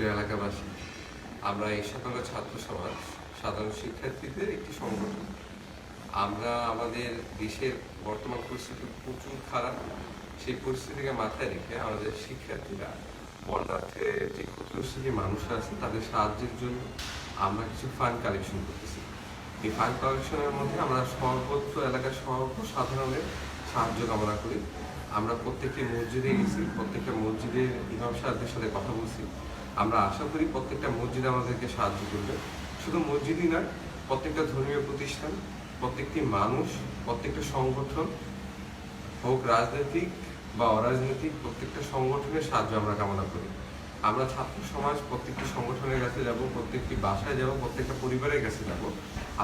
প্রিয় এলাকাবাসী, আমরা এই সকল ছাত্র সমাজ, সাধারণ শিক্ষার্থীদের একটি সংগঠন। আমরা আমাদের দেশের বর্তমান পরিস্থিতি প্রচুর খারাপ। সেই পরিস্থিতিকে মাথায় রেখে আমাদের শিক্ষার্থীরা বন্যার্থে যে ক্ষতিগ্রস্ত যে মানুষরা আছে, তাদের সাহায্যের জন্য আমরা কিছু ফান্ড কালেকশন করতেছি। এই ফান্ড কালেকশনের মধ্যে আমরা সর্বত্র এলাকার সর্বসাধারণের সাহায্য কামনা করি। আমরা প্রত্যেকটি মসজিদে গেছি, প্রত্যেকটা মসজিদের ইমাম সাহেবদের সাথে কথা বলছি। আমরা আশা করি প্রত্যেকটা মসজিদ আমাদেরকে সাহায্য করবে। শুধু মসজিদই নয় প্রত্যেকটা ধর্মীয় প্রতিষ্ঠান, প্রত্যেকটি মানুষ, প্রত্যেকটা সংগঠন, হোক রাজনৈতিক বা অরাজনৈতিক, প্রত্যেকটা সংগঠনের সাহায্য আমরা কামনা করি। আমরা ছাত্র সমাজ প্রত্যেকটি সংগঠনের কাছে যাব, প্রত্যেকটি বাসায় যাব, প্রত্যেকটা পরিবারের কাছে যাব।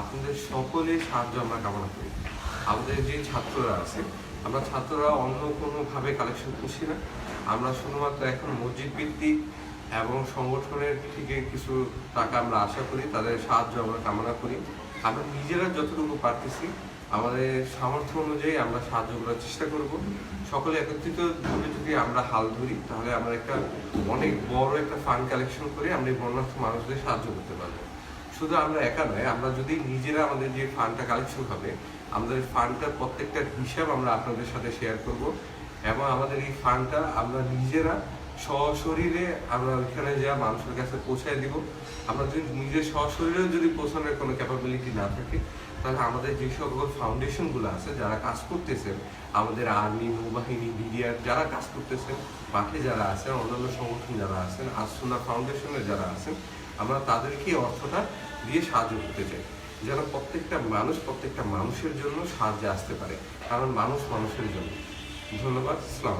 আপনাদের সকলের সাহায্য আমরা কামনা করি। আমাদের যে ছাত্ররা আছে, আমরা ছাত্ররা অন্য কোনোভাবে কালেকশন করছি না। আমরা শুধুমাত্র এখন মসজিদ ভিত্তিক এবং সংগঠনের থেকে কিছু টাকা আমরা আশা করি, তাদের সাহায্য আমরা কামনা করি। আমরা নিজেরা যতটুকু পারতেছি, আমাদের সামর্থ্য অনুযায়ী আমরা সাহায্য করার চেষ্টা করব। সকলে একত্রিত ভাবে যদি আমরা হাল ধরি, তাহলে আমরা একটা অনেক বড় একটা ফান্ড কালেকশন করে আমরা এই বন্যার্থ মানুষদের সাহায্য করতে পারব। শুধু আমরা একা নয়, আমরা যদি নিজেরা আমাদের যে ফান্ডটা কালেকশন হবে, আমাদের ফান্ডটার প্রত্যেকটা হিসাব আমরা আপনাদের সাথে শেয়ার করব এবং আমাদের এই ফান্ডটা আমরা নিজেরা সশরীরে আমরা ওইখানে যা মানুষের কাছে পৌঁছায় দিব। আমরা যদি নিজের সশরীরেও যদি পৌঁছানোর কোনো ক্যাপাবিলিটি না থাকে, তাহলে আমাদের যে সকল ফাউন্ডেশনগুলো আছে, যারা কাজ করতেছেন, আমাদের আর্মি নৌবাহিনী বিডিআর যারা কাজ করতেছেন মাঠে যারা আছেন, অন্যান্য সংগঠন যারা আছেন আসুনা ফাউন্ডেশনের যারা আছেন, আমরা তাদেরকে অর্থটা দিয়ে সাহায্য করতে চাই। যেন প্রত্যেকটা মানুষ প্রত্যেকটা মানুষের জন্য সাহায্যে আসতে পারে, কারণ মানুষ মানুষের জন্য। ধন্যবাদ ইসলাম